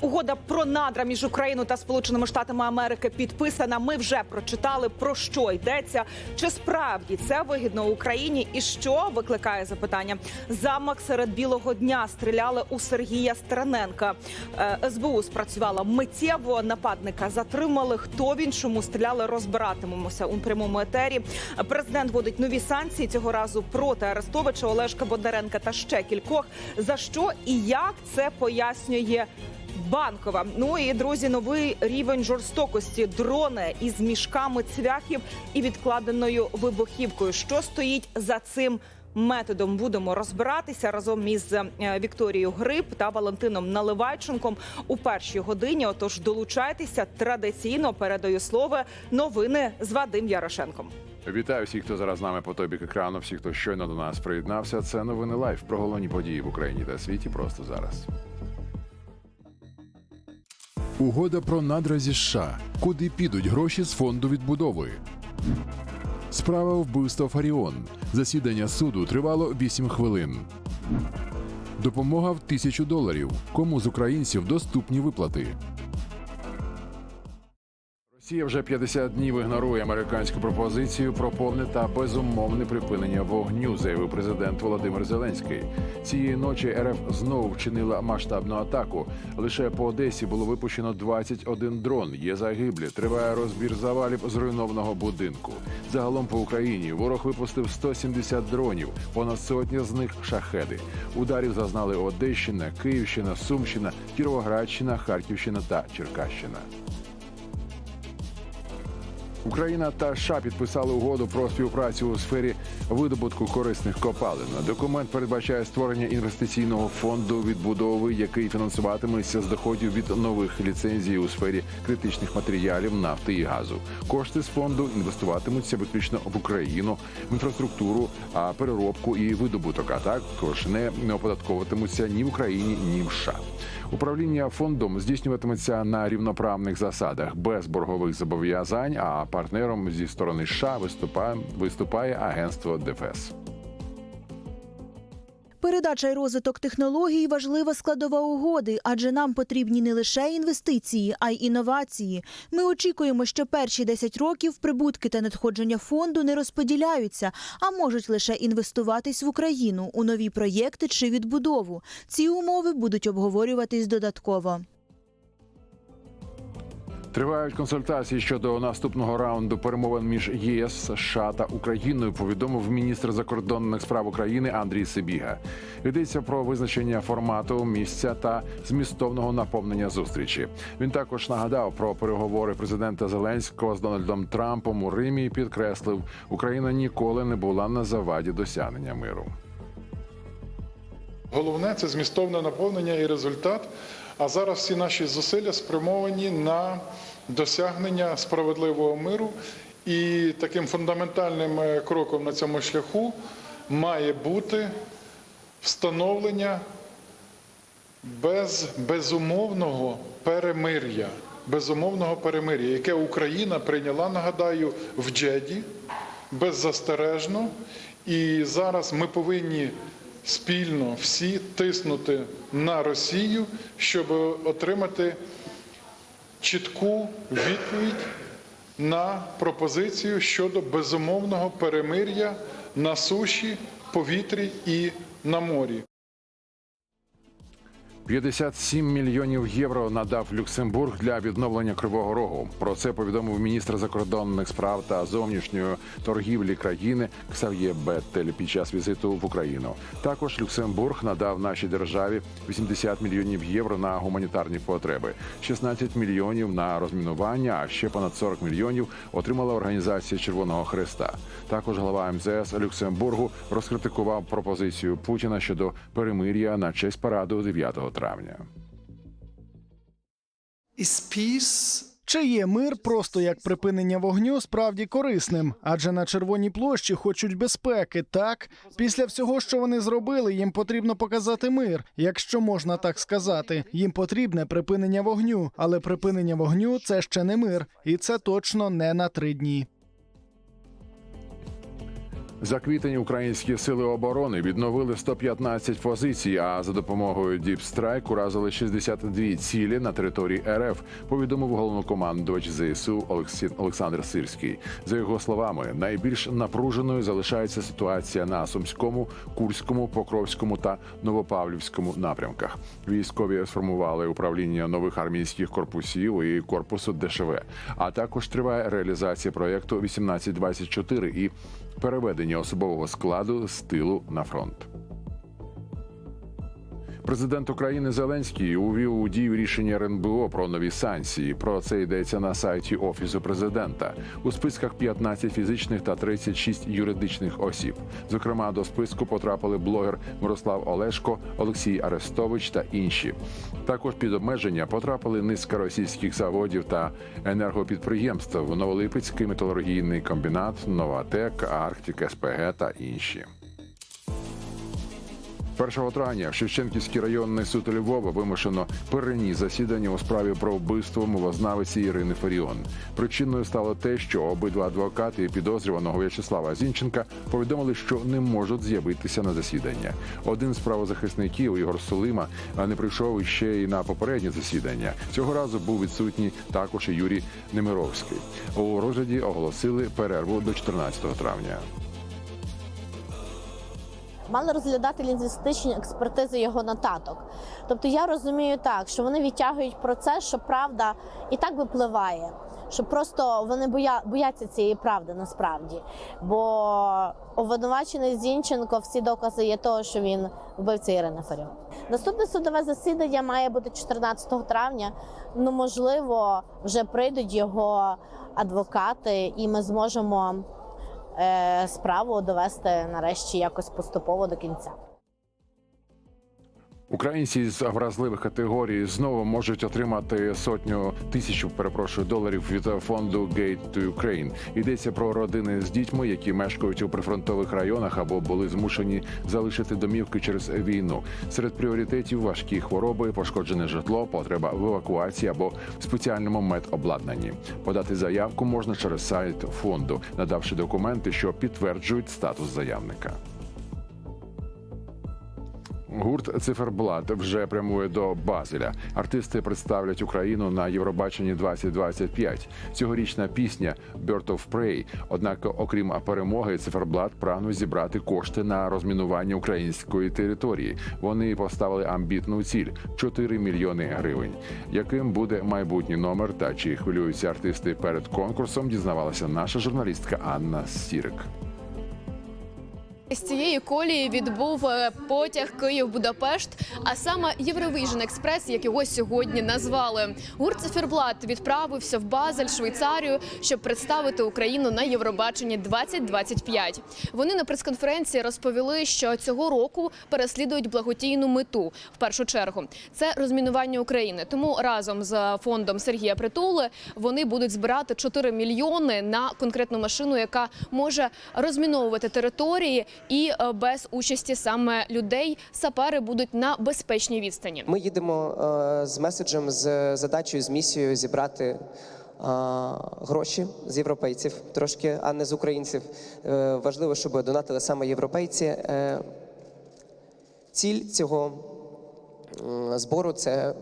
Угода про надра між Україною та Сполученими Штатами Америки підписана. Ми вже прочитали про що йдеться. Чи справді це вигідно Україні? І що викликає запитання? Замок серед білого дня стріляли у Сергія Стерненка. Е, СБУ спрацювала миттєво. Нападника затримали. Хто він чому стріляли? Розбиратимемося у прямому етері. Президент вводить нові санкції цього разу проти Арестовича, Олешка Бондаренка та ще кількох. За що і як це пояснює? Банкова. Ну і друзі, новий рівень жорстокості. Дрони із мішками цвяхів і відкладеною вибухівкою. Що стоїть за цим? Методом будемо розбиратися разом із е, Вікторією Гриб та Валентином Наливайченком у першій годині. Отож, долучайтеся традиційно передаю слово новини з Вадим Ярошенком. Вітаю всіх, хто зараз з нами по той бік екрану. Всіх, хто щойно до нас приєднався. Це новини лайф про головні події в Україні та світі просто зараз. Угода про надра зі США. Куди підуть гроші з фонду відбудови? Справа вбивства Фаріон. Засідання суду тривало 8 хвилин. Допомога в тисячу доларів. Кому з українців доступні виплати? Росія вже 50 днів ігнорує американську пропозицію про повне та безумовне припинення вогню, заявив президент Володимир Зеленський. Цієї ночі РФ знову вчинила масштабну атаку. Лише по Одесі було випущено 21 дрон. Є загиблі. Триває розбір завалів зруйнованого будинку. Загалом по Україні ворог випустив 170 дронів. Понад сотня з них шахеди. Ударів зазнали Одещина, Київщина, Сумщина, Кіровоградщина, Харківщина та Черкащина. Україна та США підписали угоду про співпрацю у сфері видобутку корисних копалин. Документ передбачає створення інвестиційного фонду відбудови, який фінансуватиметься з доходів від нових ліцензій у сфері критичних матеріалів, нафти і газу. Кошти з фонду інвестуватимуться виключно в Україну, в інфраструктуру, а переробку і видобуток. А також не оподатковуватимуться ні в Україні, ні в США. Управління фондом здійснюватиметься на рівноправних засадах без боргових зобов'язань. А партнером зі сторони США виступає виступає агентство ДФС. Передача й розвиток технологій важлива складова угоди, адже нам потрібні не лише інвестиції, а й інновації. Ми очікуємо, що перші 10 років прибутки та надходження фонду не розподіляються, а можуть лише інвестуватись в Україну у нові проєкти чи відбудову. Ці умови будуть обговорюватись додатково. Тривають консультації щодо наступного раунду перемовин між ЄС, США та Україною. Повідомив міністр закордонних справ України Андрій Сибіга. Йдеться про визначення формату, місця та змістовного наповнення зустрічі. Він також нагадав про переговори президента Зеленського з Дональдом Трампом у Римі. і Підкреслив, Україна ніколи не була на заваді досягнення миру. Головне це змістовне наповнення і результат. А зараз всі наші зусилля спрямовані на досягнення справедливого миру. І таким фундаментальним е, кроком на цьому шляху має бути встановлення без безумовного перемир'я, безумовного перемир'я, яке Україна прийняла, нагадаю, в Джеді беззастережно. І зараз ми повинні спільно всі тиснути на Росію, щоб отримати чітку відповідь на пропозицію щодо безумовного перемир'я на суші, повітрі і на морі. 57 мільйонів євро надав Люксембург для відновлення Кривого Рогу. Про це повідомив міністр закордонних справ та зовнішньої торгівлі країни Ксав'є Беттель під час візиту в Україну. Також Люксембург надав нашій державі 80 мільйонів євро на гуманітарні потреби, 16 мільйонів на розмінування, а ще понад 40 мільйонів отримала організація Червоного Хреста. Також голова МЗС Люксембургу розкритикував пропозицію Путіна щодо перемир'я на честь параду 9 травня. Is peace Чи є мир просто як припинення вогню справді корисним? Адже на червоній площі хочуть безпеки. Так після всього, що вони зробили, їм потрібно показати мир, якщо можна так сказати. Їм потрібне припинення вогню, але припинення вогню це ще не мир, і це точно не на три дні. За квітень українські сили оборони відновили 115 позицій, а за допомогою Strike уразили 62 цілі на території РФ. Повідомив головнокомандувач ЗСУ Олександр Сирський. За його словами, найбільш напруженою залишається ситуація на Сумському, Курському, Покровському та Новопавлівському напрямках. Військові сформували управління нових армійських корпусів і корпусу ДШВ. А також триває реалізація проєкту 1824 і переведення особового складу з тилу на фронт. Президент України Зеленський увів у дію рішення РНБО про нові санкції. Про це йдеться на сайті офісу президента. У списках 15 фізичних та 36 юридичних осіб. Зокрема, до списку потрапили блогер Мирослав Олешко, Олексій Арестович та інші. Також під обмеження потрапили низка російських заводів та енергопідприємств, Новолипецький металургійний комбінат, Новатек, Арктик, СПГ та інші. 1 травня Шевченківський районний суд Львова вимушено переніс засідання у справі про вбивство мовознавиці Ірини Фаріон. Причиною стало те, що обидва адвокати підозрюваного В'ячеслава Зінченка повідомили, що не можуть з'явитися на засідання. Один з правозахисників Ігор Сулима не прийшов іще й на попереднє засідання. Цього разу був відсутній також і Юрій Немировський. У розгляді оголосили перерву до 14 травня. Мали розглядати лінгвістичні експертизи його нотаток. Тобто я розумію так, що вони відтягують процес, що правда і так випливає. Що просто вони боя, бояться цієї правди насправді. Бо обвинувачений Зінченко всі докази є того, що він вбивця Ірини Фаріон. Наступне судове засідання має бути 14 травня. Ну можливо, вже прийдуть його адвокати, і ми зможемо справу довести нарешті якось поступово до кінця. Українці з вразливих категорій знову можуть отримати сотню тисячу перепрошую доларів від фонду Gate to Ukraine. Йдеться про родини з дітьми, які мешкають у прифронтових районах або були змушені залишити домівки через війну. Серед пріоритетів важкі хвороби, пошкоджене житло, потреба в евакуації або спеціальному медобладнанні. Подати заявку можна через сайт фонду, надавши документи, що підтверджують статус заявника. Гурт Циферблат вже прямує до Базеля. Артисти представлять Україну на Євробаченні 2025. Цьогорічна пісня «Bird of Prey». Однак, окрім перемоги, циферблат прагнуть зібрати кошти на розмінування української території. Вони поставили амбітну ціль 4 мільйони гривень. Яким буде майбутній номер та чи хвилюються артисти перед конкурсом? Дізнавалася наша журналістка Анна Сірик. З цієї колії відбув е, потяг Київ-Будапешт, а саме Євровіжн Експрес, як його сьогодні назвали. Гурт «Циферблат» відправився в Базель, Швейцарію, щоб представити Україну на Євробаченні 2025. Вони на прес-конференції розповіли, що цього року переслідують благодійну мету в першу чергу. Це розмінування України. Тому разом з фондом Сергія Притули вони будуть збирати 4 мільйони на конкретну машину, яка може розміновувати території і е, без участі саме людей сапери будуть на безпечній відстані. Ми їдемо е, з меседжем, з задачею, з місією зібрати е, гроші з європейців трошки, а не з українців. Важливо, щоб донатили саме європейці. Ціль цього збору це.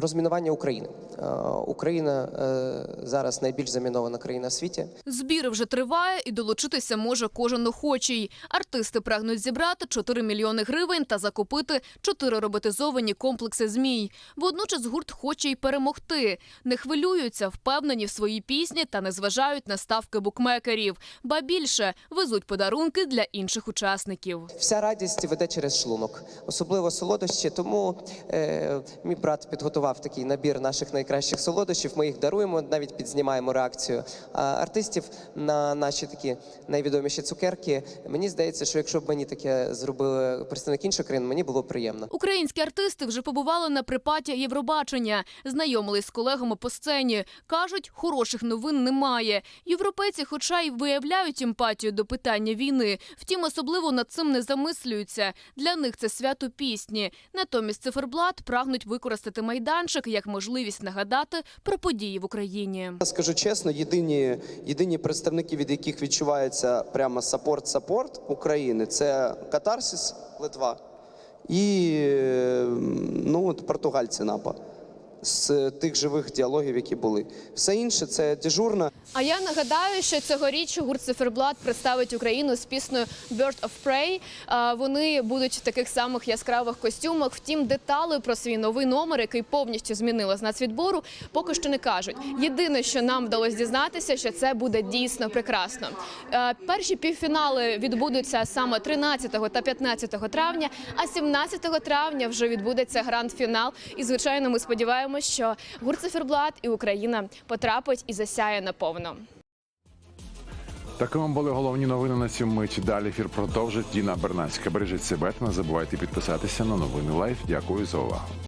Розмінування України. Е, Україна е, зараз найбільш замінована країна в світі. Збір вже триває і долучитися може кожен охочий. Артисти прагнуть зібрати 4 мільйони гривень та закупити 4 роботизовані комплекси змій. Водночас гурт хоче й перемогти. Не хвилюються, впевнені в своїй пісні та не зважають на ставки букмекерів. Ба більше везуть подарунки для інших учасників. Вся радість веде через шлунок, особливо солодощі. Тому е, мій брат підготував такий набір наших найкращих солодощів. Ми їх даруємо, навіть підзнімаємо реакцію а, артистів на наші такі найвідоміші цукерки. Мені здається, що якщо б мені таке зробили представник інших країн, мені було приємно. Українські артисти вже побували на припаті Євробачення, знайомились з колегами по сцені. кажуть, хороших новин немає. Європейці, хоча й виявляють емпатію до питання війни, втім особливо над цим не замислюються. Для них це свято пісні. Натомість циферблат прагнуть використати майдан майданчик як можливість нагадати про події в Україні. Скажу чесно, єдині, єдині представники, від яких відчувається прямо сапорт-сапорт України, це Катарсіс, Литва і е, ну, от португальці НАПА. З тих живих діалогів, які були. Все інше це дежурна. А я нагадаю, що цьогоріч гурт Циферблат представить Україну з піснею Bird of Prey. Вони будуть в таких самих яскравих костюмах. Втім, детали про свій новий номер, який повністю змінила з нацвідбору, поки що не кажуть. Єдине, що нам вдалося дізнатися, що це буде дійсно прекрасно. Перші півфінали відбудуться саме 13 та 15 травня, а 17 травня вже відбудеться гранд-фінал. І звичайно, ми сподіваємося, що гурт Циферблат і Україна потрапить і засяє наповно. Такими були головні новини на цю мить. Далі ефір продовжить Діна Бернацька. Бережіть себе не забувайте підписатися на новини Лайф. Дякую за увагу.